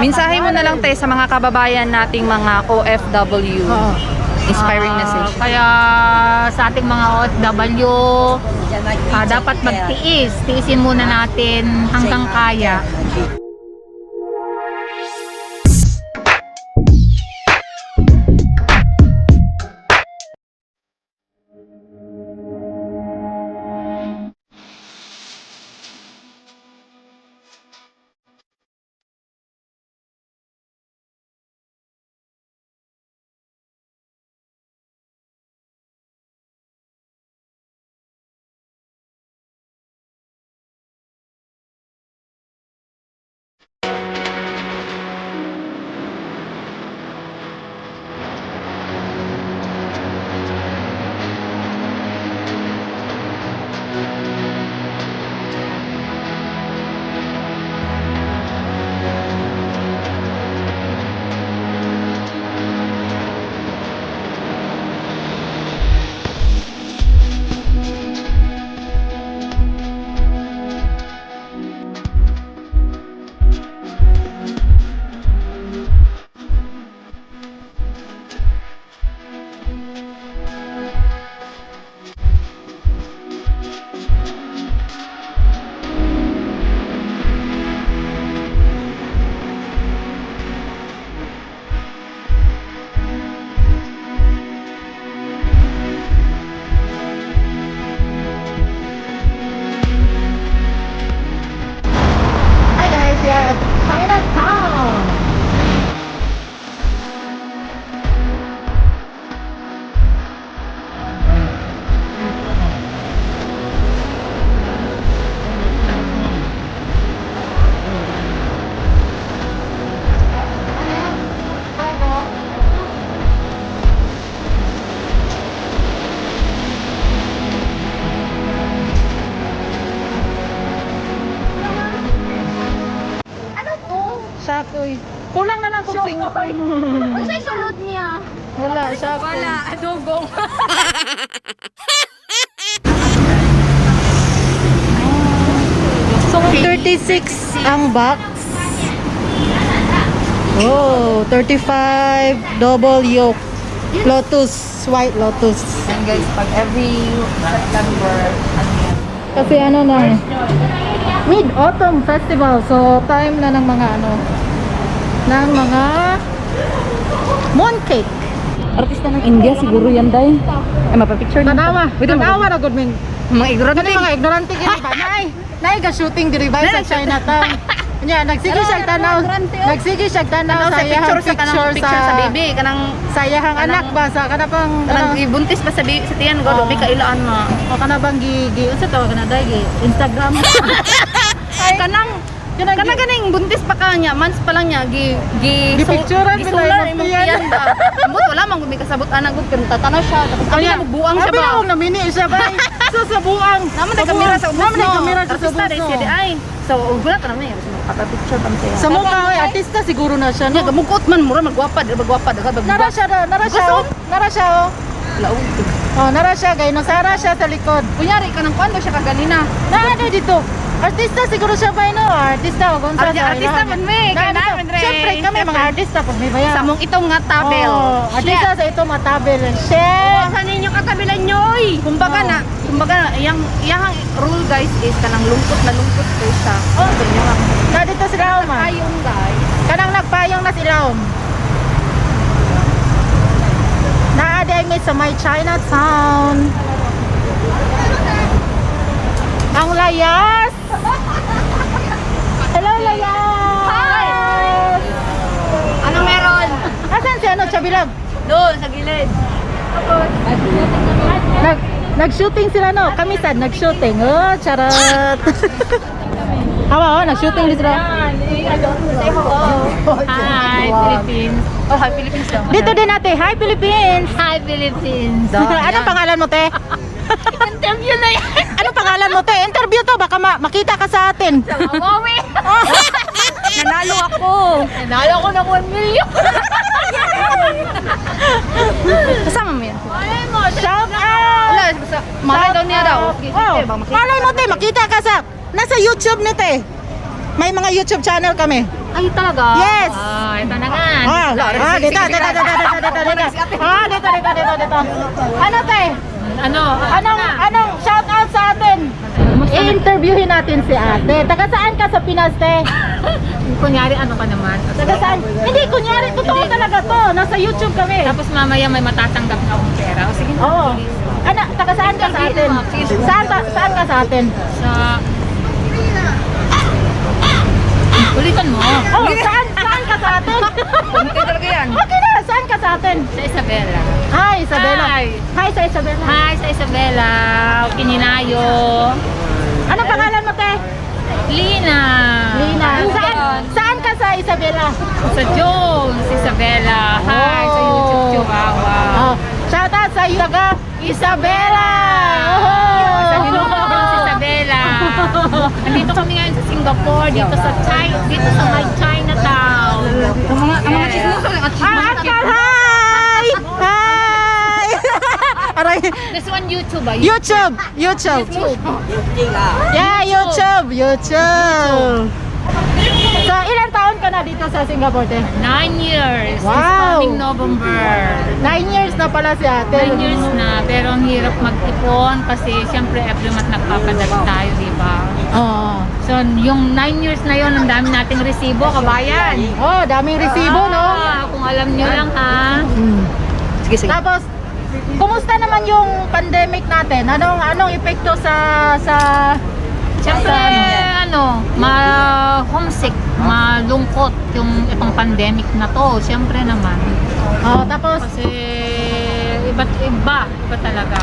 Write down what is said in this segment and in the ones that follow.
Mensahe mo na lang tayo sa mga kababayan nating mga OFW. Oo. Inspiring Ah, message. Kaya sa ating mga OFW, ah, dapat magtiis. Tiisin muna natin hanggang kaya. Ano sa sulod niya? Wala, sakoy. Wala, adugong. So, 36 ang box. Oh, 35 double yolk. Lotus, white lotus. And guys, pag every September, ano? Kasi ano na, Mid-Autumn Festival. So, time na ng mga ano, ng mga mooncake. Artista ng India, siguro yan, Day. Ay, mapapicture na. Tanawa. Tanawa na good min. Mga ignorant Kani mga ignorante kini ba? Nay, nay ka shooting diri ba sa Chinatown. Nya nagsige siya tanaw. Nagsige siya tanaw sa iyang picture sa baby, kanang sa iyang anak ba sa kana pang kanang kana ibuntis pa sa baby sa tiyan ko, Oo. di ka ilaan na. o kana bang gi gi unsa tawag kana dai gi Instagram. kanang Kanang kanang ganing buntis pa ka niya, months pa lang niya gi gi imong imong tiyan. tiyan ba. Ambot wala man gud may kasabot anak gud pero tatanaw siya tapos kami na magbuang siya Abi ba. na og namini siya ba? Sa sa buang. Naman na kamera sa ubos na kamera sa Artista ubos. rin siya di ay. So, wala ka naman yan. Papapicture pa siya. Sa mukha oy artista siguro na siya no. gamukot man, mura magwapa, di ba magwapa, daga Nara siya na- nara siya. oh. Nara siya oh. Laog. Oh, nara siya gay no Sara siya sa likod. Kunyari, ka nang kwando siya kaganina. Na ano dito? Artista siguro siya ba no? Artista o gonsa Arti- artista man, may. Kaya Dre. Siyempre kami mga artista pag may bayan. Sa mong itong nga tabel. Oh, artista sa ito matabel. Chef. Sa ninyo katabilan nyo, oy! Kumbaga Oh. na, kumbaga na, iyang, iyang rule guys is kanang lungkot na lungkot ko siya. Oh. So, niya nga, Na dito sila man. kayong guys. Kanang nagpayong na sila um. Naaday may sa may Chinatown. Ang layas! Hello, layas! Hi! Ano meron? Asan si ano, Chabilag? Doon, sa gilid. Nag, nag-shooting sila no? Kami sad, nag-shooting. Oh, charot. Hawa, oh, nag-shooting din sila. Say hello. Hi, Philippines. Oh, hi, Philippines lang. Dito din natin. Hi, Philippines! Hi, Philippines. Anong pangalan mo, te? Interview na yan. Anong pangalan mo, te? Interview to. Baka ma- makita ka sa atin. Awawi. Nanalo ako. Nanalo ako ng 1 million. Kasama mo yan. Shout out! Wala, malay daw niya daw. Oh, malay mo, te. Makita ka sa... Nasa YouTube ni te. May mga YouTube channel kami. Ay, talaga? Yes! Ah, ito na nga. Ah, ah, dito, dito, dito, dito, dito, dito, dito. Ah, dito, dito, dito, dito. Ano te? Ano? Anong, anong shout out sa atin? I-interviewin natin si ate. Taga saan ka sa Pinas, te? Kunyari, ano ka naman? Taga saan? Hindi, kunyari, totoo talaga to. Nasa YouTube kami. Tapos mamaya may matatanggap na akong pera. O sige na. Oo. Ano, taga saan ka sa atin? Saan ka, saan ka sa atin? Sa... Ulitan mo. Oh, saan, saan ka sa atin? Hindi talaga yan. Okay na, saan ka sa atin? Sa Isabela. Hi. Hi. Hi sa Isabela. Hi sa Isabela. Kininayo. Ano pangalan mo, te? Lina. Lina. Saan, saan ka sa Isabela? Sa Jones, Isabela. Hi sa Oh. YouTube Chihuahua. Oh, shout out sa taga Isabela. Oh. Sa Isabela. Nandito kami ngayon sa Singapore, dito sa China, dito sa my Chinatown. Ang mga ang mga chismoso, ang Ah, Uncle, hi! Aray, This one YouTube ah. YouTube, YouTube. YouTube. Yeah, YouTube, YouTube. So, ilang taon ka na dito sa Singapore, te? Nine years. This Wow. coming November. Nine years na pala si ate. Nine years na, pero ang hirap mag-ipon kasi siyempre every month nagpapadala tayo, di ba? Oo. So, yung nine years na yon ang dami nating resibo, kabayan. Oh, daming resibo, no? Ah, kung alam nyo lang ha. Sige, sige. Tapos, kumusta naman yung pandemic natin? Anong anong epekto sa sa Siyempre, ano, ma-homesick, malungkot yung itong pandemic na to. Siyempre naman. Oh, tapos Kasi iba't iba, iba talaga.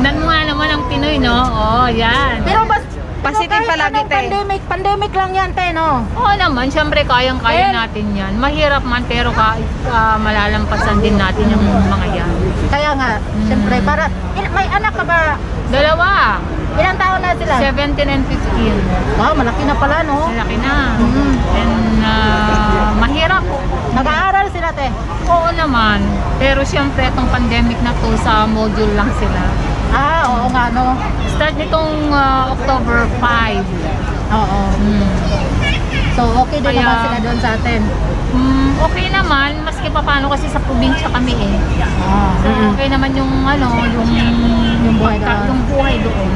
Nga naman ang Pinoy, no? Oo, yan. pero bas Positive pero kahit palagi, anong te. Pandemic, pandemic lang yan, te, no? Oo naman, siyempre kayang-kaya natin yan. Mahirap man, pero ka, ah, malalampasan din natin yung mga yan. Kaya nga, syempre, para il- may anak ka ba? Dalawa, Ilang taon na sila? 17 and 15. Wow, malaki na pala, no? Malaki na. Mhm. And ah, mahirap. Nag-aaral sila, te. Oo naman. Pero siyempre, itong pandemic na to, sa module lang sila. Ah, oo nga, no? Start nitong ah, October 5. Oo. Hmm. So, okay din Kaya- naman sila doon sa atin. Hmm, okay naman, maski pa paano kasi sa probinsya kami eh. Ah. So, okay naman yung ano, yung Yung buhay pagka- yung buhay doon.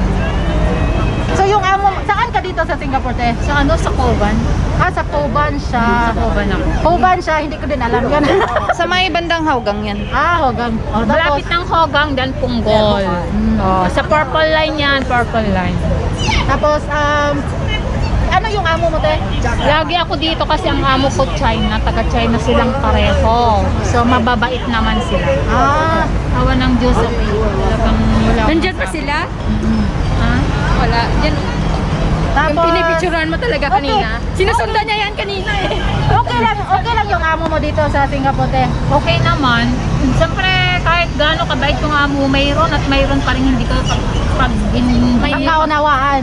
So, yung amo, saan ka dito sa Singapore, te? Sa ano, sa Coban? Ah, sa Coban siya. Sa Coban ako. Coban siya, hindi ko din alam yun. Sa may bandang hawgang yan. ah, Hogang. Oh, Malapit ng Hogang, dan Punggol. Mm. Oh, sa purple line yan, purple line. tapos, um, ano yung amo mo, te? Lagi ako dito kasi ang amo ko China, taga China silang pareho. So mababait naman sila. Ah, Awa ng Diyos, talagang wala. Nandyan pa sila? Ha? Wala. Yan. tapos, Yung pinipicturean mo talaga Okay. kanina. Sinusundan niya yan kanina eh. okay lang, okay lang yung amo mo dito sa Singapore, te. Okay naman. Siyempre, kahit gaano kabait yung amo, mayroon at mayroon pa rin hindi ko pag, pag in, may Nagkaunawaan.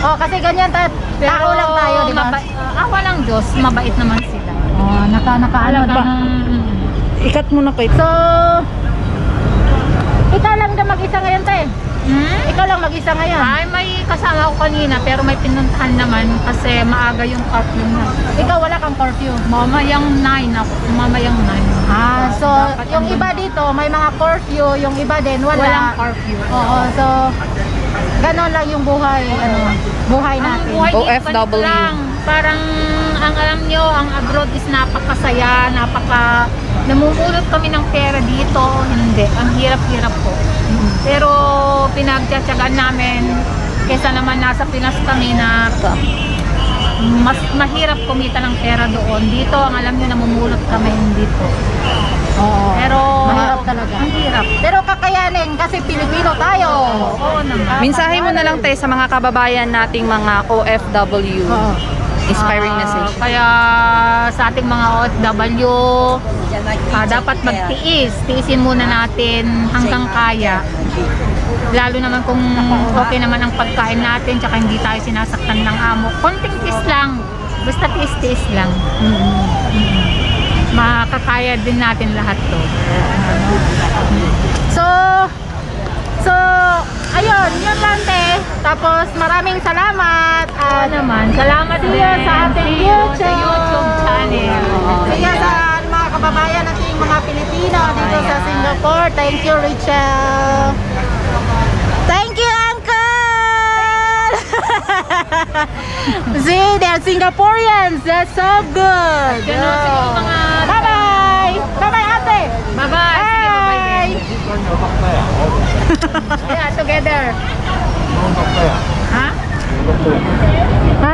Oh, kasi ganyan, ta tao lang tayo, di ba? maba- ah, awa ng Diyos, mabait naman sila. Oh, naka, naka, ano, ba? Ikat mo na kayo. So, ikaw lang na mag-isa ngayon, te. hmm? Ikaw lang mag-isa ngayon. Ay, may kasama ko kanina pero may pinuntahan naman kasi maaga yung curfew na. Ikaw wala kang curfew. Mamayang 9 ako, mamayang 9. Ah, so, Dapat yung andun iba dito, may mga curfew, yung iba din, wala. Walang curfew. Oo, so, ganon lang yung buhay, ano, buhay Ang natin. buhay dito OFW. lang. Parang, ang alam nyo, ang abroad is napakasaya, napaka... Namumulot kami ng pera dito. Hindi. Ang hirap-hirap po. Pero pinagtsatsagaan namin kesa naman nasa Pinas kami na mas mahirap kumita ng pera doon. Dito, ang alam nyo, namumulot kami dito. Oo. Pero, Mahirap talaga. Ang hirap. Pero kakayanin kasi Pilipino tayo. Oo naman. Mensahe mo na lang tayo sa mga kababayan nating mga OFW. Oo. Inspiring Ah, message. Kaya sa ating mga OFW, ah, dapat magtiis. Tiisin muna natin hanggang kaya. Lalo naman kung okay naman ang pagkain natin, tsaka hindi tayo sinasaktan ng amo. Konting tiis lang. Basta tiis-tiis lang. Makakaya din natin lahat to. So, so, ayun, yun lang te. Tapos maraming salamat Oo at naman. Salamat See din. sa ating See you sa YouTube. Channel. Kaya sa mga kababayan nating mga Pilipino dito sa. Singapore. Thank you, Rachel. Thank you, Uncle! See, they're Singaporeans. That's so good. Mga... Bye-bye! Bye-bye, ate! Bye-bye. Bye! Yeah, together. Ha? Ha?